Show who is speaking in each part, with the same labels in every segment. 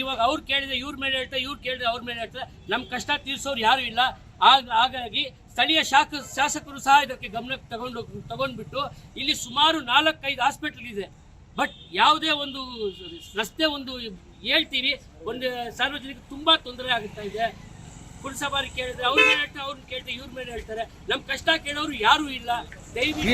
Speaker 1: ಇವಾಗ ಅವ್ರು ಕೇಳಿದ್ರೆ ಇವ್ರ ಮೇಲೆ ಹೇಳ್ತಾರೆ ಇವ್ರು ಕೇಳಿದ್ರೆ ಅವ್ರ ಮೇಲೆ ಹೇಳ್ತಾರೆ. ನಮ್ಮ ಕಷ್ಟ ತೀರಿಸೋರು ಯಾರು ಇಲ್ಲ. ಆಗ ಹಾಗಾಗಿ ಸ್ಥಳೀಯ ಶಾಖ ಶಾಸಕರು ಸಹ ಇದಕ್ಕೆ ಗಮನಕ್ಕೆ ತಗೊಂಡು ತಗೊಂಡ್ಬಿಟ್ಟು ಇಲ್ಲಿ ಸುಮಾರು ನಾಲ್ಕೈದು ಹಾಸ್ಪಿಟಲ್ ಇದೆ. ಬಟ್ ಯಾವುದೇ ಒಂದು ರಸ್ತೆ ಒಂದು ಹೇಳ್ತೀವಿ ಒಂದು ಸಾರ್ವಜನಿಕ ತುಂಬ ತೊಂದರೆ ಆಗುತ್ತಾ ಇದೆ. ಪುರಸಭಾರಿ ಕೇಳಿದ್ರೆ ಅವ್ರ ಮೇಲೆ ಹೇಳ್ತಾರೆ ಅವ್ರನ್ನ ಕೇಳಿದ್ರೆ ಇವ್ರ ಮೇಲೆ ಹೇಳ್ತಾರೆ. ನಮ್ಮ ಕಷ್ಟ ಕೇಳೋರು ಯಾರೂ ಇಲ್ಲ. ದಯವಿಟ್ಟು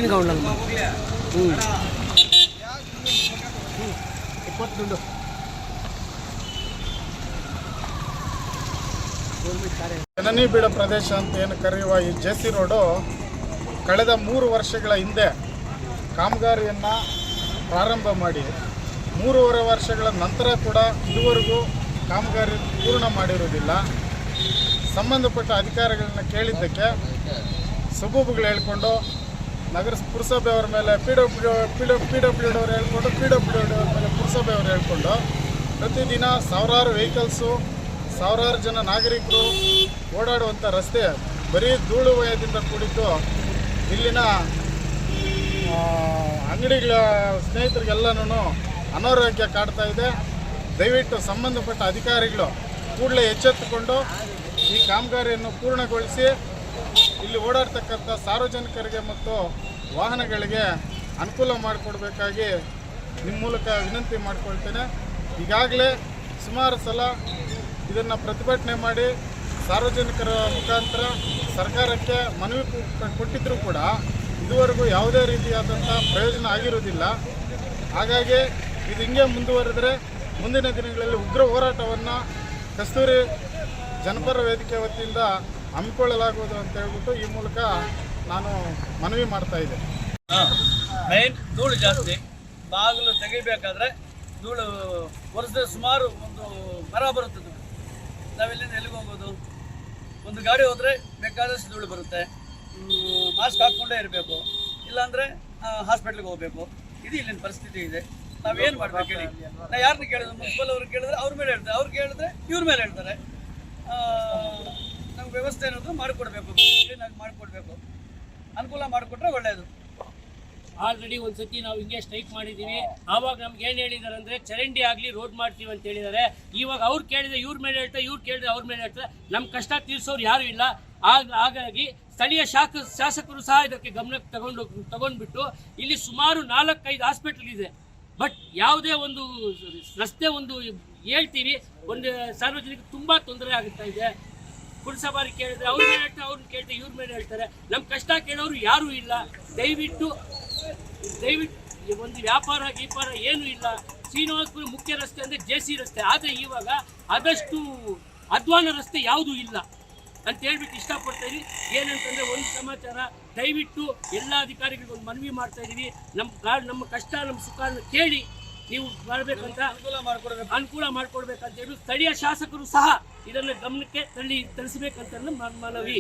Speaker 2: ಜನನಿ ಬೀಡ ಪ್ರದೇಶ ಅಂತ ಏನು ಕರೆಯುವ ಈ ಜೆ ಸಿ ರೋಡು ಕಳೆದ ಮೂರು ವರ್ಷಗಳ ಹಿಂದೆ ಕಾಮಗಾರಿಯನ್ನು ಪ್ರಾರಂಭ ಮಾಡಿ, ಮೂರುವರೆ ವರ್ಷಗಳ ನಂತರ ಕೂಡ ಇದುವರೆಗೂ ಕಾಮಗಾರಿ ಪೂರ್ಣ ಮಾಡಿರುವುದಿಲ್ಲ. ಸಂಬಂಧಪಟ್ಟ ಅಧಿಕಾರಿಗಳನ್ನ ಕೇಳಿದ್ದಕ್ಕೆ ಸಬೂಬುಗಳು ಹೇಳ್ಕೊಂಡು, ನಗರ ಪುರಸಭೆಯವ್ರ ಮೇಲೆ P W P W P W ಹೇಳ್ಕೊಂಡು ಪಿ ಡಬ್ಲ್ಯೂ ಅವ್ರ ಮೇಲೆ ಪುರಸಭೆಯವ್ರು ಹೇಳ್ಕೊಂಡು, ಪ್ರತಿದಿನ ಸಾವಿರಾರು ವೆಹಿಕಲ್ಸು ಸಾವಿರಾರು ಜನ ನಾಗರಿಕರು ಓಡಾಡುವಂಥ ರಸ್ತೆ ಬರೀ ಧೂಳು ವಯದಿಂದ ಕೂಡಿದ್ದು ಇಲ್ಲಿನ ಅಂಗಡಿಗಳ ಸ್ನೇಹಿತರಿಗೆಲ್ಲನೂ ಅನಾರೋಗ್ಯ ಕಾಡ್ತಾ ಇದೆ. ದಯವಿಟ್ಟು ಸಂಬಂಧಪಟ್ಟ ಅಧಿಕಾರಿಗಳು ಕೂಡಲೇ ಎಚ್ಚೆತ್ತುಕೊಂಡು ಈ ಕಾಮಗಾರಿಯನ್ನು ಪೂರ್ಣಗೊಳಿಸಿ, ಇಲ್ಲಿ ಓಡಾಡ್ತಕ್ಕಂಥ ಸಾರ್ವಜನಿಕರಿಗೆ ಮತ್ತು ವಾಹನಗಳಿಗೆ ಅನುಕೂಲ ಮಾಡಿಕೊಡ್ಬೇಕಾಗಿ ನಿಮ್ಮ ಮೂಲಕ ವಿನಂತಿ ಮಾಡಿಕೊಳ್ತೇನೆ. ಈಗಾಗಲೇ ಸುಮಾರು ಸಲ ಇದನ್ನು ಪ್ರತಿಭಟನೆ ಮಾಡಿ ಸಾರ್ವಜನಿಕರ ಮುಖಾಂತರ ಸರ್ಕಾರಕ್ಕೆ ಮನವಿ ಕೊಟ್ಟಿದ್ದರೂ ಕೂಡ ಇದುವರೆಗೂ ಯಾವುದೇ ರೀತಿಯಾದಂಥ ಪ್ರಯೋಜನ ಆಗಿರುವುದಿಲ್ಲ. ಹಾಗಾಗಿ ಇದು ಹಿಂಗೆ ಮುಂದುವರೆದರೆ ಮುಂದಿನ ದಿನಗಳಲ್ಲಿ ಉಗ್ರ ಹೋರಾಟವನ್ನು ಕಸ್ತೂರಿ ಜನಪರ ವೇದಿಕೆ ವತಿಯಿಂದ ಹಮ್ಮಿಕೊಳ್ಳಲಾಗುವುದು ಅಂತ ಹೇಳ್ಬಿಟ್ಟು ಈ ಮೂಲಕ ನಾನು ಮನವಿ ಮಾಡ್ತಾ ಇದ್ದೆ
Speaker 3: ಮೈನ್ ಧೂಳು ಜಾಸ್ತಿ. ಬಾಗಿಲು ತೆಗಿಬೇಕಾದ್ರೆ ಧೂಳು, ವರ್ಷದ ಸುಮಾರು ಒಂದು ಮರ ಬರುತ್ತೆ ಧೂಳು ನಾವೆಲ್ಲಿಂದ ಎಲ್ಲಿಗೆ ಹೋಗ್ಬೋದು? ಒಂದು ಗಾಡಿ ಹೋದರೆ ಬೇಕಾದಷ್ಟು ಧೂಳು ಬರುತ್ತೆ. ಮಾಸ್ಕ್ ಹಾಕ್ಕೊಂಡೇ ಇರಬೇಕು. ಇಲ್ಲಾಂದರೆ ಹಾಸ್ಪಿಟ್ಲಿಗೆ ಹೋಗಬೇಕು. ಇದು ಇಲ್ಲಿನ ಪರಿಸ್ಥಿತಿ ಇದೆ. ನಾವೇನು ಮಾಡ್ಬೇಕು ಹೇಳಿ? ನಾ ಯಾರನ್ನ ಕೇಳಿದ್ರು? ಮುನ್ಸಿಪಲ್ ಅವ್ರಿಗೆ ಕೇಳಿದ್ರೆ ಅವ್ರ ಮೇಲೆ ಹೇಳ್ತಾರೆ. ಅವ್ರು ಕೇಳಿದ್ರೆ ಇವ್ರ ಮೇಲೆ ಹೇಳ್ತಾರೆ. ನಮ್ಗೆ ವ್ಯವಸ್ಥೆ ಏನಾದರೂ ಮಾಡಿಕೊಡ್ಬೇಕು. ಕ್ಲೀನಾಗಿ ಮಾಡಿಕೊಡ್ಬೇಕು. ಅನುಕೂಲ ಮಾಡಿಕೊಟ್ರೆ ಒಳ್ಳೆಯದು
Speaker 1: ಆಲ್ರೆಡಿ ಒಂದ್ಸತಿ ನಾವು ಹಿಂಗೆ ಸ್ಟ್ರೈಕ್ ಮಾಡಿದೀವಿ. ಆವಾಗ ನಮ್ಗೆ ಏನು ಹೇಳಿದಾರೆ ಅಂದ್ರೆ ಚರಂಡಿ ಆಗಲಿ ರೋಡ್ ಮಾಡ್ತೀವಿ ಅಂತ ಹೇಳಿದಾರೆ. ಇವಾಗ ಅವ್ರು ಕೇಳಿದ್ರೆ ಇವ್ರ ಮೇಲೆ ಹೇಳ್ತಾರೆ, ಇವ್ರು ಕೇಳಿದ್ರೆ ಅವ್ರ ಮೇಲೆ ಹೇಳ್ತಾರೆ. ನಮ್ಮ ಕಷ್ಟ ತೀರ್ಸೋರು ಯಾರು ಇಲ್ಲ. ಆಗ, ಹಾಗಾಗಿ ಸ್ಥಳೀಯ ಶಾಖ ಶಾಸಕರು ಸಹ ಇದಕ್ಕೆ ಗಮನಕ್ಕೆ ತಗೊಂಡು, ತಗೊಂಡ್ಬಿಟ್ಟು ಇಲ್ಲಿ ಸುಮಾರು ನಾಲ್ಕೈದು ಹಾಸ್ಪಿಟಲ್ ಇದೆ. ಬಟ್ ಯಾವುದೇ ಒಂದು ರಸ್ತೆ ಒಂದು ಹೇಳ್ತೀವಿ, ಒಂದು ಸಾರ್ವಜನಿಕ ತುಂಬ ತೊಂದರೆ ಆಗುತ್ತಾ ಇದೆ. ಪುರಸಭಾರಿ ಕೇಳಿದ್ರೆ ಅವ್ರ ಮೇಲೆ ಹೇಳ್ತಾರೆ ಅವ್ರನ್ನ ಕೇಳಿದ್ರೆ ಇವ್ರ ಮೇಲೆ ಹೇಳ್ತಾರೆ. ನಮ್ಮ ಕಷ್ಟ ಕೇಳೋರು ಯಾರೂ ಇಲ್ಲ. ದಯವಿಟ್ಟು ದಯವಿಟ್ಟು ಒಂದು ವ್ಯಾಪಾರ ಗೀಪಾರ ಏನೂ ಇಲ್ಲ. ಶ್ರೀನಿವಾಸಪುರ ಮುಖ್ಯ ರಸ್ತೆ ಅಂದರೆ ಜೆ ಸಿ ರಸ್ತೆ. ಆದರೆ ಇವಾಗ ಆದಷ್ಟು ಅಧ್ವಾನ ರಸ್ತೆ ಯಾವುದೂ ಇಲ್ಲ ಅಂತ ಹೇಳ್ಬಿಟ್ಟು ಇಷ್ಟಪಡ್ತಾ ಇದೀವಿ ಏನಂತಂದರೆ ಒಂದು ಸಮಾಚಾರ ದಯವಿಟ್ಟು ಎಲ್ಲ ಅಧಿಕಾರಿಗಳಿಗೂ ಒಂದು ಮನವಿ ಮಾಡ್ತಾ ಇದ್ದೀವಿ ನಮ್ಮ ಕಾ- ನಮ್ಮ ಕಷ್ಟ ನಮ್ಮ ಸುಖನ ಕೇಳಿ ನೀವು ಬರಬೇಕಂತ
Speaker 3: ಅನುಕೂಲ ಮಾಡಿಕೊಡ್ಬೇಕು.
Speaker 1: ಅನುಕೂಲ ಮಾಡಿಕೊಡ್ಬೇಕಂತ ಹೇಳಿ ಸ್ಥಳೀಯ ಶಾಸಕರು ಸಹ ಇದನ್ನು ಗಮನಕ್ಕೆ ತಳ್ಳಿ ತರಿಸಬೇಕಂತ ಮನವಿ.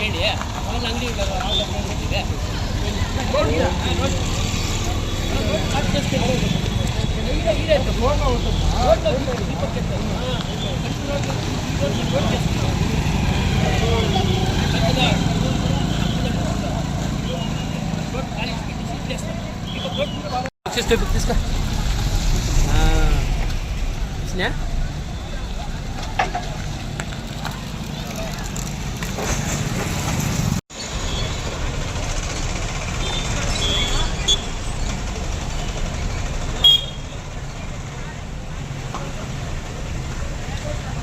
Speaker 1: ಕೇಳಿ ಅವೆಲ್ಲ ಅಂಗಡಿ ಇದೆ తీసుకో తీసుకో